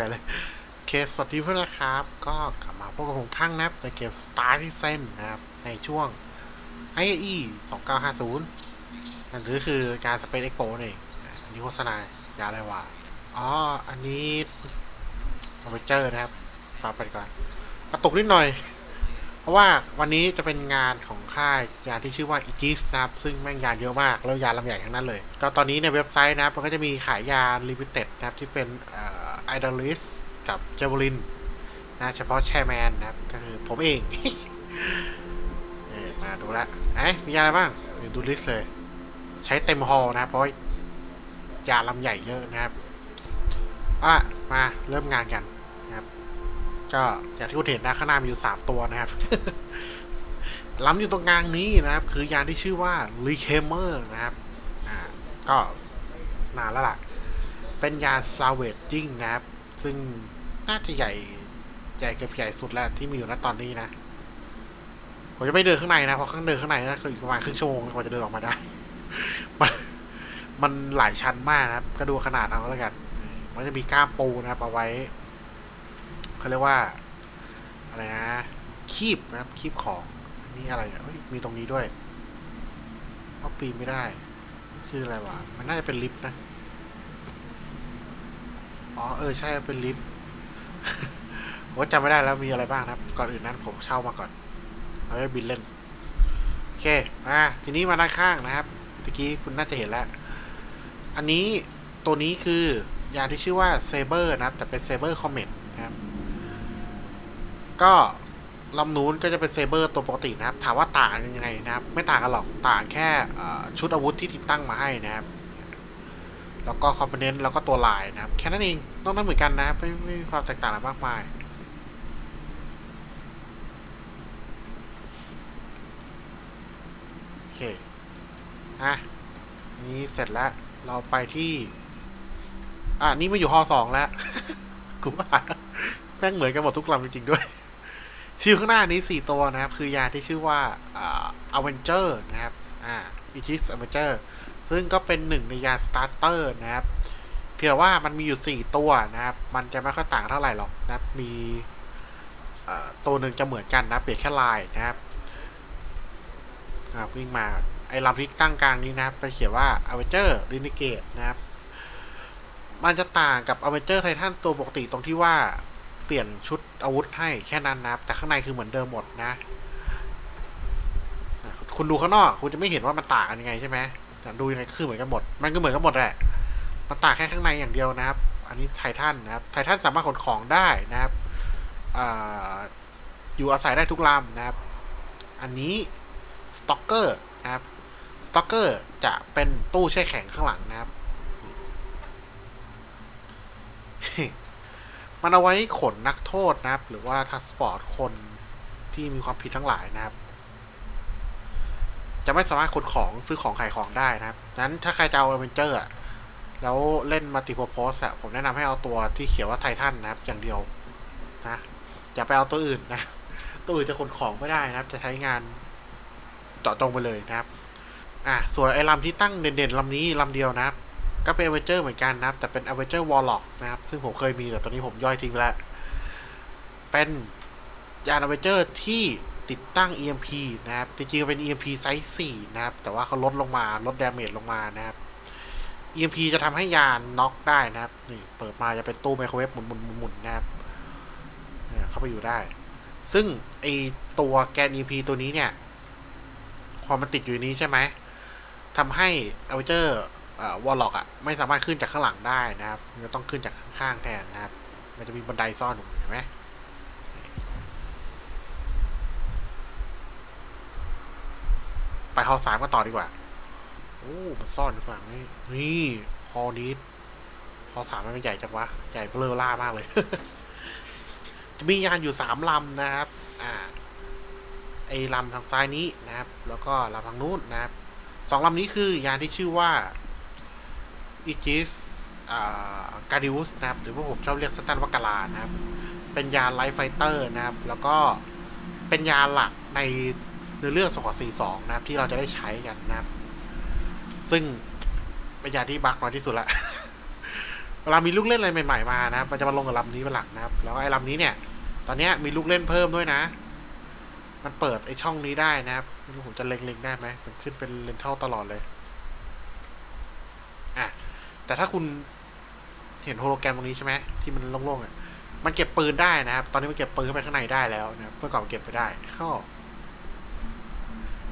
หญ่เลยโอเคสวัสดีเพื่อนนะครับ ก็กลับมาพบกับผมครั้งนะครับในเกม Star Citizen นะครับ ในช่วง IE 2950 นั่นก็คือการ Space Expo นี่นเองอะอันนี้โฆษณายาอะไรวะอ๋อ อันนี้คอมพิวเตอร์นะครับฝาไปก่อนกระตุกนิดหน่อย เพราะว่าวันนี้จะเป็นงานของค่ายยาที่ชื่อว่า i g i s นะครับ ซึ่งแม่งยาเยอะมาก แล้วยาลำใหญ่ทั้งนั้นเลย ก็ตอนนี้ในเว็บไซต์นะครับมันก็จะมีขายยาลิมิเต็ดนะครับที่เป็น ไอดอลิสกับเจวลินนะเฉพาะแชร์แมนนะครับ ก็คือผมเองมาดูละไหนมีอะไรบ้างเดี๋ยวดูลิสเลย ใช้เต็มฮอลนะครับเพราะยาลำใหญ่เยอะนะครับเอาล่ะมาเริ่มงานกันนะครับ ก็อย่างที่คุณเห็นนะข้างหน้ามีอยู่สามตัวนะครับล้ำอยู่ตรงกลางนี้นะครับ คือยานที่ชื่อว่า r e c a m e r นะครับ อ่า ก็นานแล้วล่ะ เป็นยาน salvaging นะครับ ซึ่งน่าจะใหญ่ใหญ่เกับใหญ่สุดแล้วที่มีอยู่ณตอนนี้นะ ผมจะไม่เดินข้างในนะ เพราะข้างเดินข้างในนะคืออีกประมาณครึ่งชั่วโมงกว่าจะเดินออกมาได้ มันมันหลายชั้นมากนะครับ ก็ดูขนาดเอาแล้วกัน มันจะมีก้ามปูนะครับเอาไว้เขาเรียกว่า อะไรนะ คีบนะครับ คีบของอันนี้อะไรเนี่ยมีตรงนี้ด้วยเอาปีนไม่ได้ คืออะไรวะ มันน่าจะเป็นลิฟต์นะ อ๋อเออใช่เป็นลิฟต์ผมจำไม่ได้แล้วมีอะไรบ้างนะครับ ก่อนอื่นนั้นผมเช่ามาก่อนเอาไว้บินเล่น โอเคมาทีนี้มาด้านข้างนะครับเมื่อกี้คุณน่าจะเห็นแล้ว อันนี้ตัวนี้คือยานที่ชื่อว่าเซเบอร์นะครับ แต่เป็นเซเบอร์คอมเมตนะครับ ก็ลำนู้นก็จะเป็นเซเบอร์ตัวปกตินะครับ ถามว่าต่างกันยังไงนะครับ ไม่ต่างกันหรอกต่างแค่ชุดอาวุธที่ติดตั้งมาให้นะครับ แล้วก็คอมโพเนนต์แล้วก็ตัวลายนะครับ แค่นั้นเองนอกนั้นเหมือนกันนะครับไม่ไม่มีความแตกต่างอะไรมากมาย โอเค อะ นี้เสร็จแล้ว เราไปที่ อะ นี่มาอยู่ฮอสองแล้ว กูว่าแม่งเหมือนกันหมดทุกลำจริงๆด้วย ชื่อข้างหน้านี้สี่ตัวนะครับ คือยาที่ชื่อว่าอ่าอเวนเจอร์นะครับ อ่าอิทิสอเวนเจอร์ ซึ่งก็เป็นหนึ่งในยาสตาร์เตอร์นะครับ เพียงว่ามันมีอยู่สี่ตัวนะครับ มันจะไม่ค่อยต่างเท่าไหร่หรอกนะครับ มีตัวหนึ่งจะเหมือนกันนะเปลี่ยนแค่ลายนะครับวิ่งมาไอ้ลำที่ตั้งกลางนี้นะครับ ไปเขียนว่า a v e n g e r Renegade นะครับ มันจะต่างกับ a v e n g e r Titan ตัวปกติตรงที่ว่าเปลี่ยนชุดอาวุธให้แค่นั้นนะครับ แต่ข้างในคือเหมือนเดิมหมดนะ คุณดูข้างนอก คุณจะไม่เห็นว่ามันต่างกันยังไงใช่ไหม แต่ดูยังไงก็คือเหมือนกันหมด มันก็เหมือนกันหมดแหละมันต่างแค่ข้างในอย่างเดียวนะครับ อันนี้ไททันนะครับ ไททันสามารถขนของได้นะครับออยู่อาศัยได้ทุกลำนะครับ อันนี้สต็อกเกอร์นะครับ สต็อกเกอร์จะเป็นตู้แช่แข็งข้างหลังนะครับ มันเอาไว้ขนนักโทษนะครับ หรือว่าทัสปอร์ตคนที่มีความผิดทั้งหลายนะครับ จะไม่สามารถขนของซื้อของขายของได้นะครับนั้นถ้าใครจะเอาเอเวนเจอร์แล้วเล่นมัลติ p พ r p o s e อะผมแนะนำให้เอาตัวที่เขียนว่าไททันนะครับ อย่างเดียวนะอย่าไปเอาตัวอื่นนะ ตัวอื่นจะขนของไม่ได้นะครับ จะใช้งานเจาะจงไปเลยนะครับ อะส่วนไอ้ลำที่ตั้งเด่นๆลำนี้ลำเดียวนะครับ ก็เป็นเอเวนเจอร์เหมือนกันนะครับ แต่เป็นเอเวนเจอร์วอลล็อกนะครับ ซึ่งผมเคยมีแต่ตอนนี้ผมย่อยทิ้งไปแล้ว เป็นยานอเวนเจอร์ที่ติดตั้ง EMP นะครับ จริงๆเป็น EMP ไซส์ 4 นะครับ แต่ว่าเขาลดลงมา ลดดาเมจลงมานะครับ EMP จะทำให้ยานน็อกได้นะครับ นี่เปิดมาจะเป็นตู้ไมโครเวฟหมุนๆๆนะครับ เข้าไปอยู่ได้ ซึ่งไอตัวแกน EMP ตัวนี้เนี่ยพอมันติดอยู่นี้ใช่ไหมทำให้อเวเจอร์วอลล็อกอะ ไม่สามารถขึ้นจากข้างหลังได้นะครับ จะต้องขึ้นจากข้างๆแทนนะครับ มันจะมีบันไดซ่อนอยู่เห็นไหม ไป ฮอสามกันต่อดีกว่า โอ้มันซ่อนอยู่ข้างหลังนี่นี่ฮอนี้ฮอสามมันใหญ่จังวะ ใหญ่เบลอล่ามากเลย จะมียานอยู่สามลำนะครับ อ่า ไอ้ลำทางซ้ายนี้นะครับ แล้วก็ลำทางนู้นนะครับสองลำนี้คือยานที่ชื่อว่า i g i s อ่า g a r d i u s นะครับ หรือว่าผมชอบเรียกสั้นๆว่ากาลานะครับ เป็นยานไลฟ์ไฟเตอร์นะครับ แล้วก็เป็นยานหลักใน เนื้อเรื่องสกอ42นะครับ ที่เราจะได้ใช้กันนะครับ ซึ่งเป็นยาที่บักน้อยที่สุดละเวลามีลูกเล่นอะไรใหม่ๆมานะครับมันจะมาลงกับลำนี้เป็นหลักนะครับ แล้วไอ้ลำนี้เนี่ย ตอนนี้มีลูกเล่นเพิ่มด้วยนะ มันเปิดไอ้ช่องนี้ได้นะครับไม่รู้ผมจะเล็งๆได้ไหมมันขึ้นเป็นเลนเทลตลอดเลยอะแต่ถ้าคุณเห็นโฮโลแกรมตรงนี้ใช่ไหมที่มันโล่งๆอะมันเก็บปืนได้นะครับ ตอนนี้มันเก็บปืนเข้าไปข้างในได้แล้วนะเมื่อก่อนเก็บไปได้ก็เ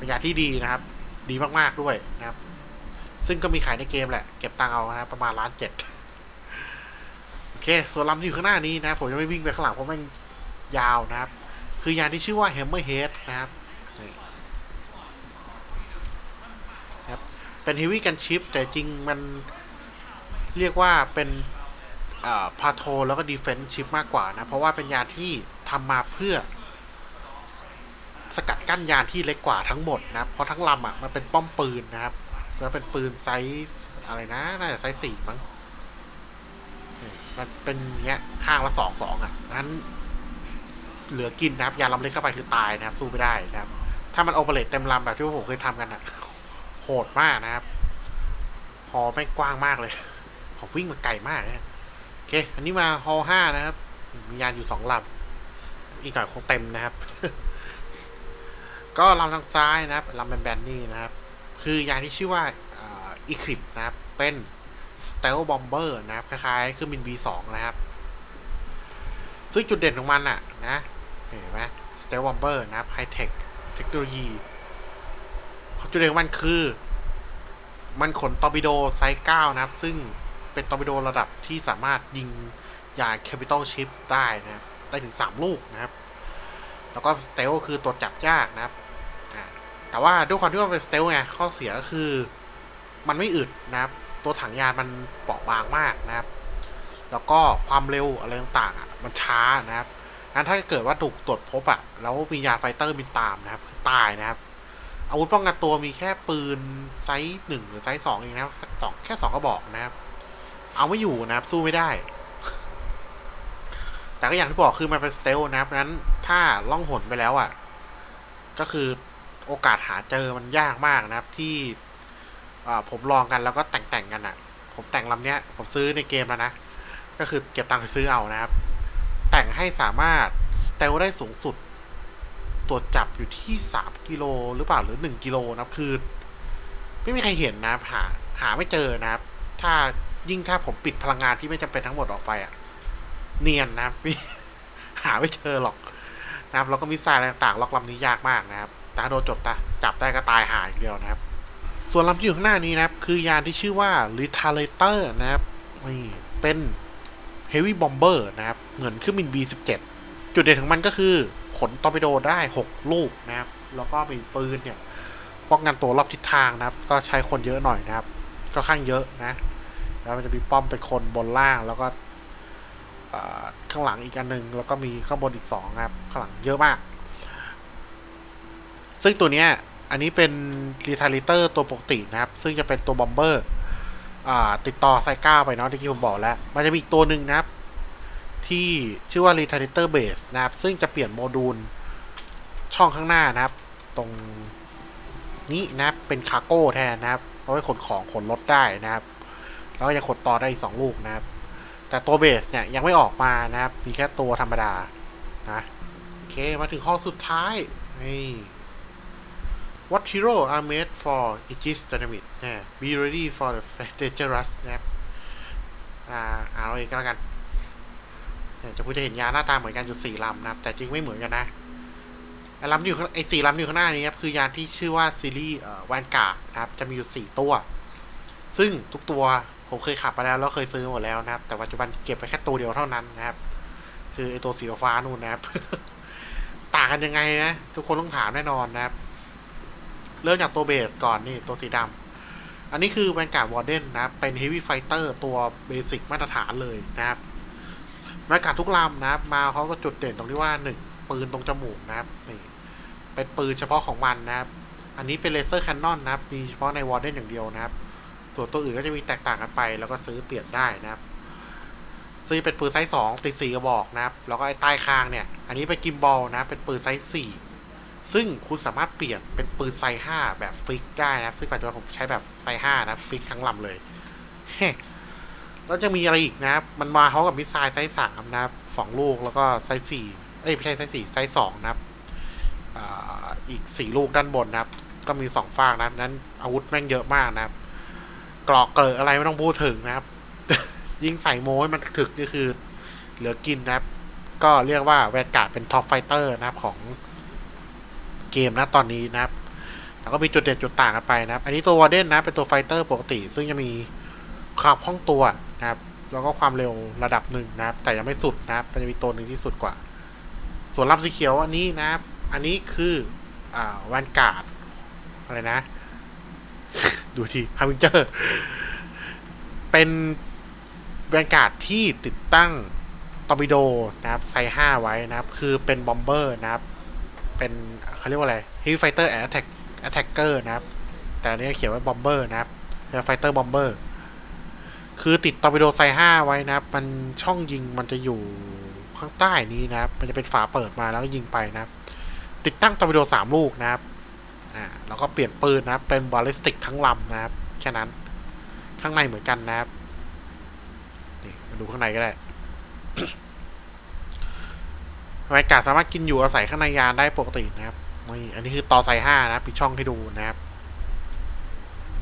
ป็นยาที่ดีนะครับ ดีมากๆด้วยนะครับ ซึ่งก็มีขายในเกมแหละ เก็บตังเอานะครับประมาณล้านเจ็ดโอเคส่วนลำที่อยู่ข้างหน้านี้นะ ผมจะไม่วิ่งไปข้างหลังเพราะมันยาวนะครับ คือยานที่ชื่อว่า Hammerhead นะครับนี่นะครับ เป็น Heavy Gunship แต่จริงมันเรียกว่าเป็นพาโทแล้วก็ Defense Ship มากกว่านะ เพราะว่าเป็นยาที่ทำมาเพื่อ สกัดกั้นยานที่เล็กกว่าทั้งหมดนะครับเพราะทั้งลำอะมันเป็นป้อมปืนนะครับ แล้วเป็นปืนไซส์อะไรนะน่าจะไซส์สี่มั้งมันเป็นเงี้ยข้างละสองสองอะงั้นเหลือกินนะครับ ยาลำเล็กเข้าไปคือตายนะครับ สู้ไม่ได้นะครับ ถ้ามันโอเปเรตเต็มลำแบบที่ผมเคยทำกันอะ โหดมากนะครับฮอไม่กว้างมากเลย ผมวิ่งมาไกลมากนะโอเค อันนี้มาฮอห้านะครับ มียานอยู่สองลำอีกหน่อยคงเต็มนะครับ ก็ลำทางซ้ายนะครับลำแบนๆนี่นะครับ คือยานที่ชื่อว่าอีคลิปนะครับ เป็น Stealth Bomber นะครับ คล้ายๆเครื่องบิน B2 นะครับ ซึ่งจุดเด่นของมันอะนะ เห็นไหม Stealth Bomber นะครับ High Tech เทคโนโลยีจุดเด่นของมันคือ มันขนตอร์ปิโดไซส์9นะครับ ซึ่งเป็นตอร์ปิโดระดับที่สามารถยิงยาน Capital Ship ได้นะได้ถึง 3 ลูกนะครับ แล้วก็สเตลคือตัวจับยากนะครับ แต่ว่าด้วยความที่ว่าเป็นสเตลไงข้อเสียก็คือ มันไม่อึดนะครับ ตัวถังยานมันเปราะบางมากนะครับ แล้วก็ความเร็วอะไรต่างๆอะมันช้านะครับงั้นถ้าเกิดว่าถูกตรวจพบอะแล้วมียาไฟเตอร์บินตามนะครับ ตายนะครับอาวุธป้องกันตัวมีแค่ปืนไซส์หนึ่งหรือไซส์สองเองนะครับสองแค่สองกระบอกนะครับ เอาไม่อยู่นะครับ สู้ไม่ได้ แต่ก็อย่างที่บอกคือมันเป็นสเตลนะครับงั้นถ้าล่องหนไปแล้วอะ ก็คือ โอกาสหาเจอมันยากมากนะครับที่ผมลองกันแล้วก็แต่งๆกันอะ ผมแต่งลำเนี้ย ผมซื้อในเกมแล้วนะ ก็คือเก็บตังค์ซื้อเอานะครับ แต่งให้สามารถเตลได้สูงสุด ตรวจจับอยู่ที่สามกิโลหรือเปล่าหรือหนึ่งกิโลนะครับคือ ไม่มีใครเห็นนะครับหาหาไม่เจอนะครับ ถ้ายิ่งถ้าผมปิดพลังงานที่ไม่จำเป็นทั้งหมดออกไปอะ เนียนนะครับหาไม่เจอหรอกนะครับแล้วก็มิสไซล์ต่างๆล็อกลำนี้ยากมากนะครับ ต่าโดนจบตาจับได้ก็ตายหายอย่างเดียวนะครับ ส่วนลำที่อยู่ข้างหน้านี้นะครับ คือยานที่ชื่อว่า Retaliator นะครับนี่เป็น Heavy Bomber นะครับ เหมือนเครื่องบิน B17 จุดเด่นของมันก็คือ ขนตอร์ปิโดได้ 6 ลูกนะครับ แล้วก็มีปืนเนี่ยป้องกันตัวรอบทิศทางนะครับ ก็ใช้คนเยอะหน่อยนะครับ ก็ข้างเยอะนะ แล้วมันจะมีป้อมเป็นคนบนล่างแล้วก็ข้างหลังอีกอันหนึ่งแล้วก็มีข้างบนอีกสองครับ ข้างหลังเยอะมาก ซึ่งตัวเนี้ยอันนี้เป็นรีทาลิเตอร์ตัวปกตินะครับ ซึ่งจะเป็นตัวบอมเบอร์ติดต่อไซก้าไปเนาะที่ผมบอกแล้ว มันจะมีอีกตัวหนึ่งนะครับ ที่ชื่อว่า Retardator Base นะครับ ซึ่งจะเปลี่ยนโมดูลช่องข้างหน้านะครับ ตรงนี้นะครับเป็นคาร์โก้แทนนะครับเอาไว้ขนของขนรถได้นะครับ แล้วก็ยังขนต่อได้อีกสองลูกนะครับ แต่ตัวเบสเนี่ยยังไม่ออกมานะครับ มีแค่ตัวธรรมดานะโอเคมาถึงข้อสุดท้ายนี่ What hero are made for Aegis Dynamite นะ Be ready for the dangerous นะครับอ่าเอาเองก็แล้วกันเนี่ยจะพูดจะเห็นยาหน้าตาเหมือนกันอยู่สี่ลำนะครับ แต่จริงไม่เหมือนกันนะไอ้ลำที่อยู่ไอ้สี่ลำที่อยู่ข้างหน้านี้ครับคือยานที่ชื่อว่าซีรีส์แวนการ์ดนะครับ จะมีอยู่สี่ตัว ซึ่งทุกตัวผมเคยขับมาแล้วแล้วเคยซื้อหมดแล้วนะครับ แต่ปัจจุบันเก็บไปแค่ตัวเดียวเท่านั้นนะครับ คือไอ้ตัวสีฟ้านู่นนะครับ ต่างกันยังไงนะ ทุกคนต้องถามแน่นอนนะครับ เริ่มจากตัวเบสก่อนนี่ตัวสีดำอันนี้คือแวนการ์ดวอร์เดนนะเป็นเฮฟวี่ไฟเตอร์ตัวเบสิกมาตรฐานเลยนะครับแวนการ์ดทุกลำนะครับ มาเขาก็จุดเด่นตรงที่ว่าหนึ่งปืนตรงจมูกนะครับนี่เป็นปืนเฉพาะของมันนะครับ อันนี้เป็นเลเซอร์แคนนอนนะครับมีเฉพาะในวอร์เดนอย่างเดียวนะครับ ส่วนตัวอื่นก็จะมีแตกต่างกันไป แล้วก็ซื้อเปลี่ยนได้นะครับซื้อเป็นปืนไซส์สองติดสี่กระบอกนะครับ แล้วก็ไอ้ใต้คางเนี่ย อันนี้เป็นกิมบอลนะ เป็นปืนไซส์สี่ ซึ่งคุณสามารถเปลี่ยนเป็นปืนไซห้าแบบฟิกได้นะครับซึ่งปัจจุบันผมใช้แบบไซห้านะ ฟิกทั้งลำเลยแล้วจะมีอะไรอีกนะ มันมาพร้อมกับมิสไซล์ไซส์สามนะครับสองลูกแล้วก็ไซส์สี่เอ้ยไม่ใช่ไซส์สี่ไซส์สองนะครับอ,อีกสี่ลูกด้านบนนะครับ ก็มีสองฝากนะครับนั้นอาวุธแม่งเยอะมากนะครับกรอกเกลออะไรไม่ต้องพูดถึงนะครับ ยิ่งใส่โม้ให้มันถึกนี่คือ เหลือกินนะครับ ก็เรียกว่าแวนการ์ดเป็นท็อปไฟเตอร์นะครับของ เกมนะตอนนี้นะครับ แล้วก็มีจุดเด่นจุดต่างกันไปนะครับ อันนี้ตัววอร์เดนนะเป็นตัวไฟเตอร์ปกติ ซึ่งจะมีความคล่องตัวนะครับ แล้วก็ความเร็วระดับหนึ่งนะครับ แต่ยังไม่สุดนะครับมันจะมีตัวหนึ่งที่สุดกว่า ส่วนลำสีเขียวอันนี้นะครับ อันนี้คืออ่าแวนการ์ดอะไรนะ ดูทีฮามิงเจอร์เป็นแวนการ์ดที่ติดตั้งตอร์ปิโดนะครับไซห้าไว้นะครับ คือเป็นบอมเบอร์นะครับ เป็น เขาเรียกว่าอะไร Heavy Fighter and Attack Attacker นะครับ แต่อันนี้เขียนไว้บอมเบอร์นะครับเป็นไฟเตอร์บอมเบอร์คือติดตอร์ปิโดไซห้าไว้นะครับ มันช่องยิงมันจะอยู่ข้างใต้นี้นะครับ มันจะเป็นฝาเปิดมาแล้วก็ยิงไปนะครับ ติดตั้งตอร์ปิโดสามลูกนะครับอ่าแล้วก็เปลี่ยนปืนนะครับ เป็นบอลลิสติกทั้งลำนะครับ แค่นั้นข้างในเหมือนกันนะครับนี่มาดูข้างในก็ได้รายกาสามารถกินอยู่อาศัยข้างในยานได้ปกตินะครับ นี่อันนี้คือต่อไซห้านะปิดช่องให้ดูนะครับ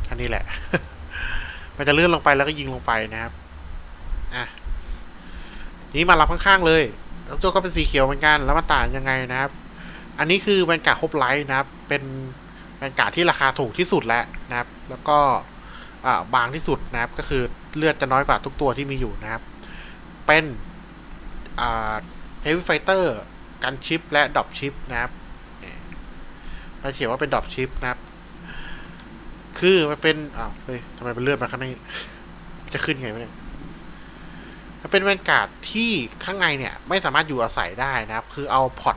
แค่นี้แหละ มันจะเลื่อนลงไปแล้วก็ยิงลงไปนะครับ อะ นี่มารับข้างๆเลยแล้วตัวก็เป็นสีเขียวเหมือนกัน แล้วมันต่างยังไงนะครับ อันนี้คือแวนการ์ดครบไลท์นะครับ เป็นแวนการ์ดที่ราคาถูกที่สุดแล้วนะครับ แล้วก็บางที่สุดนะครับ ก็คือเลือดจะน้อยกว่าทุกตัวที่มีอยู่นะครับ เป็นเฮฟวี่ไฟเตอร์กันชิปและดรอปชิปนะครับ มันเขียนว่าเป็นดรอปชิปนะครับ คือมันเป็นอ้าวเฮ้ยทำไมเป็นเลือดมาข้างในจะขึ้นไงวะเนี่ยมันเป็นแวนการ์ดที่ข้างในเนี่ย ไม่สามารถอยู่อาศัยได้นะครับ คือเอาพอต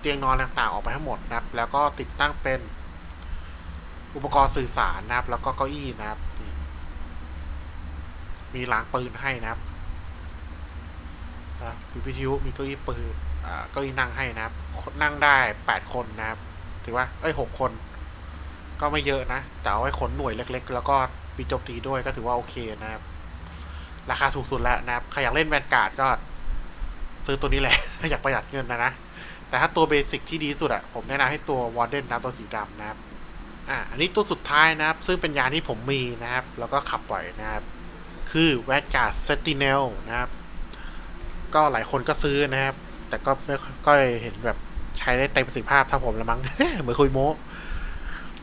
เตียงนอนต่างๆออกไปทั้งหมดนะครับ แล้วก็ติดตั้งเป็นอุปกรณ์สื่อสารนะครับ แล้วก็เก้าอี้นะครับ มีล้างปืนให้นะครับมีวิทยุมีเก้าอี้ปืนเก้าอี้นั่งให้นะครับ นั่งได้แปดคนนะครับ ถือว่าเอ้ยหกคน ก็ไม่เยอะนะ แต่เอาไว้ขนหน่วยเล็ก ๆ แล้วก็มีโจมตีด้วยก็ถือว่าโอเคนะครับ ราคาถูกสุดแล้วนะครับ ใครอยากเล่นแวนการ์ดก็ ซื้อตัวนี้แหละ ถ้าอยากประหยัดเงินนะนะ แต่ถ้าตัวเบสิกที่ดีสุดอะผมแนะนำให้ตัววอร์เดนนะตัวสีดำนะครับ อ่าอันนี้ตัวสุดท้ายนะครับ ซึ่งเป็นยานที่ผมมีนะครับ แล้วก็ขับบ่อยนะครับ คือแวนการ์ดเซติเนลนะครับ ก็หลายคนก็ซื้อนะครับ แต่ก็ไม่ค่อยเห็นแบบ ใช้ได้เต็มประสิทธิภาพเท่าผมละมั้ง เหมือนคุยโม้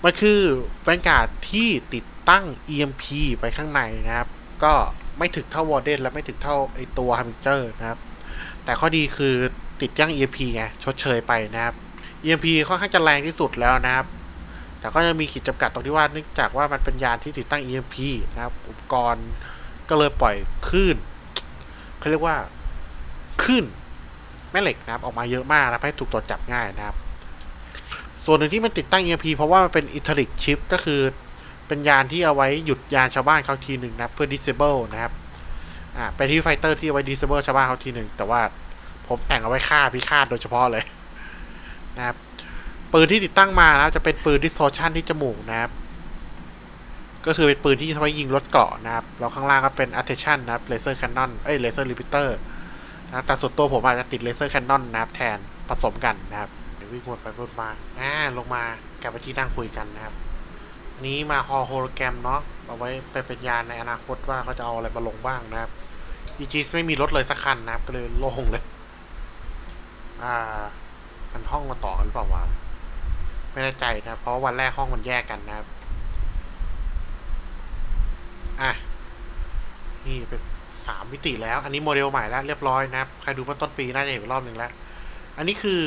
มันคือแวนการ์ดที่ติดตั้ง EMP ไปข้างในนะครับ ก็ไม่ถึกเท่าวอร์เดนและไม่ถึกเท่าไอตัวฮัมเจอร์นะครับ แต่ข้อดีคือติดตั้ง EMP ไงชดเชยไปนะครับ EMP ค่อนข้างจะแรงที่สุดแล้วนะครับ แต่ก็ยังมีขีดจำกัดตรงที่ว่าเนื่องจากว่ามันเป็นยานที่ติดตั้ง EMP นะครับ อุปกรณ์ก็เลยปล่อยคลื่นเขาเรียกว่าคลื่น แม่เหล็กนะครับออกมาเยอะมากนะครับให้ถูกตรวจจับง่ายนะครับ ส่วนหนึ่งที่มันติดตั้ง EMP เพราะว่ามันเป็น i t e r i c chip ก็คือเป็นยานที่เอาไว้หยุดยานชาวบ้านเขาทีหนึ่งนะเพื่อ disable นะครับอ่าเป็นที่ไฟเตอร์ที่เอาไว้ disable ชาวบ้านเขาทีหนึ่งแต่ว่าผมแต่งเอาไว้ฆ่าพิฆาตโดยเฉพาะเลยนะครับปืนที่ติดตั้งมานะจะเป็นปืน distortion ที่จมูกนะครับ ก็คือเป็นปืนที่ใช้ยิงรถเกราะนะครับแล้วข้างล่างก็เป็น attention นะครับ laser cannon เอ้ย laser repeater นะแต่ส่วนตัวผมอาจจะติด laser cannon นะครับแทนผสมกันนะครับเดี๋ยววิ่งวนไปวนมาอ่าลงมากลับไปที่นั่งคุยกันนะครับ นี้มาฮอโฮโลแกรมเนาะเอาไว้ไปเป็นยานในอนาคตว่าเขาจะเอาอะไรมาลงบ้างนะครับ e g ไม่มีรถเลยสักคันนะครับ ก็เลยโล่งเลย อ่า มันห้องมาต่อกันหรือเปล่าวะไม่แน่ใจนะเพราะว่าวันแรกห้องมันแยกกันนะครับ อะ นี่เป็น สามมิติแล้ว อันนี้โมเดลใหม่แล้วเรียบร้อยนะครับ ใครดูเมื่อต้นปีน่าจะเห็นรอบหนึ่งแล้ว อันนี้คือ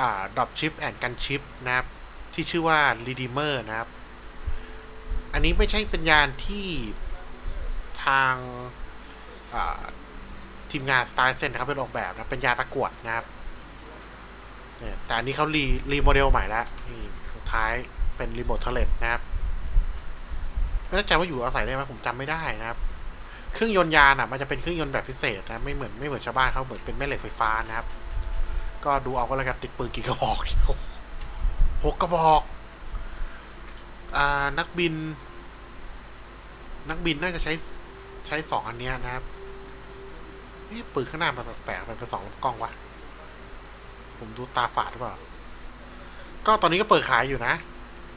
อ่าดรอปชิปแอนกันชิปนะครับ ที่ชื่อว่า Redeemer นะครับ อันนี้ไม่ใช่เป็นยานที่ทางอ่าทีมงาน Star Cent นะครับเป็นออกแบบนะเป็นยานประกวดนะครับแต่อันนี้เขารีรีโมเดลใหม่แล้วนี่สุดท้ายเป็นรีโมทเทเลตนะครับ ไม่แน่ใจว่าอยู่อาศัยได้ไหมผมจำไม่ได้นะครับ เครื่องยนต์ยานอะมันจะเป็นเครื่องยนต์แบบพิเศษนะไม่เหมือนไม่เหมือนชาวบ้านเขาเหมือนเป็นแม่เหล็กไฟฟ้านะครับ ก็ดูเอาก็แล้วกันติดปืนกี่กระบอกหกกระบอกอ่านักบิน นักบินน่าจะใช้ใช้สองอันเนี้ยนะครับนี่ปืนข้างหน้ามันแปลกๆมันเป็นสองลำกล้องวะผมดูตาฝาดหรือเปล่า ก็ตอนนี้ก็เปิดขายอยู่นะ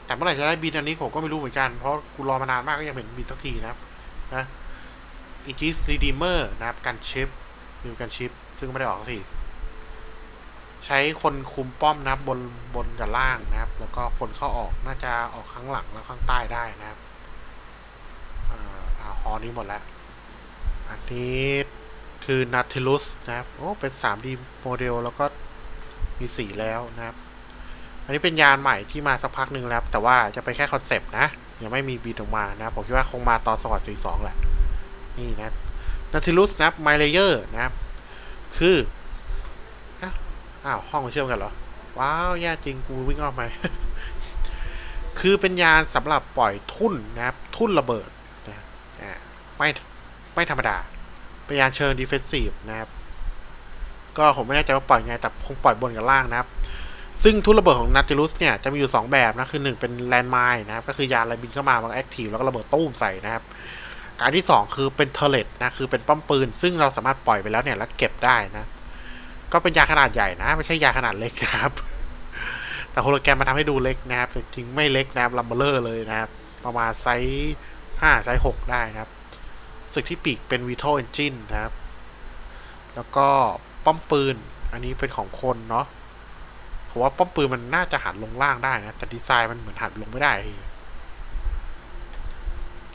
แต่เมื่อไหร่จะได้บินอันนี้ผมก็ไม่รู้เหมือนกัน เพราะกูรอมานานมากก็ยังไม่เห็นบินสักทีนะครับ นะ อีจิสรีดีเมอร์นะครับกันชิปนิวกันชิป ซึ่งไม่ได้ออกสักทีใช้คนคุมป้อมนะครับบนบนกับล่างนะครับ แล้วก็คนเข้าออกน่าจะออกข้างหลังแล้วข้างใต้ได้นะครับอ่าอ่าฮอนี้หมดแล้ว อันนี้คือ Nautilus นะครับ โอ้ เป็น 3D โมเดลแล้วก็มีสีแล้วนะครับ อันนี้เป็นยานใหม่ที่มาสักพักหนึ่งแล้ว แต่ว่าจะเป็นแค่คอนเซปต์นะ ยังไม่มีบินออกมานะ ผมคิดว่าคงมาตอนสวัสดิ์42แหละ นี่นะ Nautilus นะครับ My Layer นะครับ คืออ้าว ห้องมันเชื่อมกันเหรอ ว้าวแย่จริง กูวิ่งออกมา คือเป็นยานสำหรับปล่อยทุ่นนะครับ ทุ่นระเบิดนะไม่ไม่ธรรมดา เป็นยานเชิงดิเฟนซีฟนะครับ ก็ผมไม่แน่ใจว่าปล่อยไง แต่คงปล่อยบนกับล่างนะครับ ซึ่งทุ่นระเบิดของนัติลุสเนี่ย จะมีอยู่ 2 แบบนะ คือ 1 เป็นแลนด์ไมน์นะครับ ก็คือยานอะไรบินเข้ามามันแอคทีฟแล้วก็ระเบิดตู้มใส่นะครับ การที่ 2 คือเป็นเทเลตนะคือเป็นป้อมปืน ซึ่งเราสามารถปล่อยไปแล้วเนี่ยแล้วเก็บได้นะ ก็เป็นยาขนาดใหญ่นะ ไม่ใช่ยาขนาดเล็กนะครับ แต่โฮโลแกรมมาทำให้ดูเล็กนะครับแต่จริงไม่เล็กนะครับลัมเบอร์เลยนะครับ ประมาณไซส์ห้าไซส์หกได้นะครับสึกที่ปีกเป็น Vito Engine นะครับ แล้วก็ป้อมปืน อันนี้เป็นของคนเนาะผมว่าป้อมปืนมันน่าจะหันลงล่างได้นะ แต่ดีไซน์มันเหมือนหันลงไม่ได้ที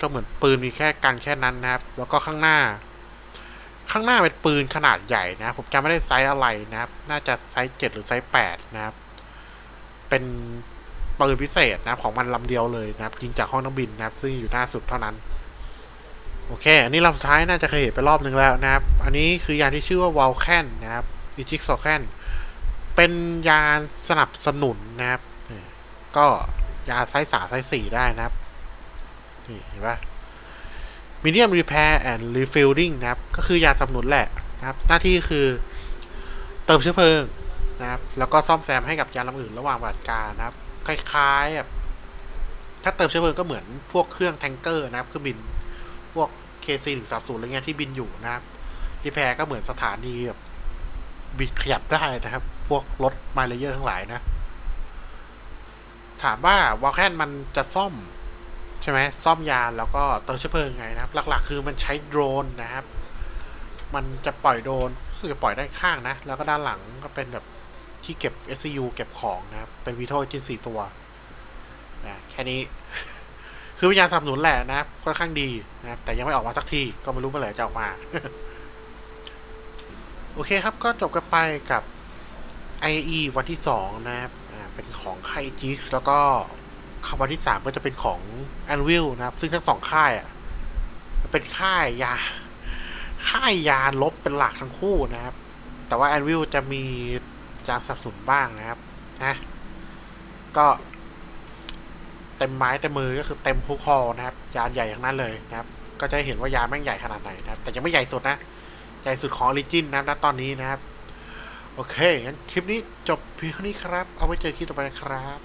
ก็เหมือนปืนมีแค่กันแค่นั้นนะครับ แล้วก็ข้างหน้า ข้างหน้าเป็นปืนขนาดใหญ่นะผมจำไม่ได้ไซส์อะไรนะครับ น่าจะไซส์เจ็ดหรือไซส์แปดนะครับ เป็นปืนพิเศษนะครับ ของมันลำเดียวเลยนะครับยิงจากห้องนักบินนะครับ ซึ่งอยู่หน้าสุดเท่านั้น โอเค อันนี้ลำสุดท้ายน่าจะเคยเห็นไปรอบหนึ่งแล้วนะครับ อันนี้คือยานที่ชื่อว่าวอลแคนนะครับอิจิกโซแคนเป็นยานสนับสนุนนะครับ ก็ยานไซส์สามไซส์สี่ได้นะครับ นี่เห็นปะ medium repair and refueling นะครับ ก็คือยาสำนุนแหละนะครับ หน้าที่คือเติมเชื้อเพลิงนะครับ แล้วก็ซ่อมแซมให้กับยานลำอื่นระหว่างปฏิบัติการนะครับ คล้ายๆแบบถ้าเติมเชื้อเพลิงก็เหมือนพวกเครื่องแทงเกอร์นะครับเครื่องบินพวก KC 1 3 0อะไรเงี้ยที่บินอยู่นะครับรีแพร์ก็เหมือนสถานีแบบบิดขยับได้นะครับ พวกรถไมล์เลเยอร์ทั้งหลายนะ ถามว่าวอลแคนมันจะซ่อม ใช่ไหมซ่อมยานแล้วก็เติมเชื้อเพลิงไงนะครับ หลัก ๆ คือมันใช้โดรนนะครับ มันจะปล่อยโดรนคือปล่อยด้านข้างนะ แล้วก็ด้านหลังก็เป็นแบบที่เก็บ SCU เก็บของนะครับ เป็นวีโทจินสี่ตัวนะแค่นี้ คือวิญญาณสนับสนุนแหละนะครับค่อนข้างดีนะครับ แต่ยังไม่ออกมาสักที ก็ไม่รู้เมื่อไหร่จะออกมา โอเคครับ ก็จบกันไปกับ IE วันที่สองนะครับ เป็นของค่ายจิกแล้วก็ วันที่สามก็จะเป็นของ a n v i l นะครับ ซึ่งทั้งสองค่ายอะเป็นค่ายยา ค่ายยานลบเป็นหลักทั้งคู่นะครับ แต่ว่า a n v i l จะมีจานสับสนุนบ้างนะครับนะก็เต็มไม้เต็มมือก็คือเต็มทุกคอนะครับ ยานใหญ่ทั้งนั้นเลยนะครับ ก็จะเห็นว่ายานแม่งใหญ่ขนาดไหนนะครับ แต่ยังไม่ใหญ่สุดนะ ใหญ่สุดของ Origin นะครับณตอนนี้นะครับ โอเคงั้นคลิปนี้จบเพียงเท่านี้ครับ เอาไว้เจอคลิปต่อไปนะครับ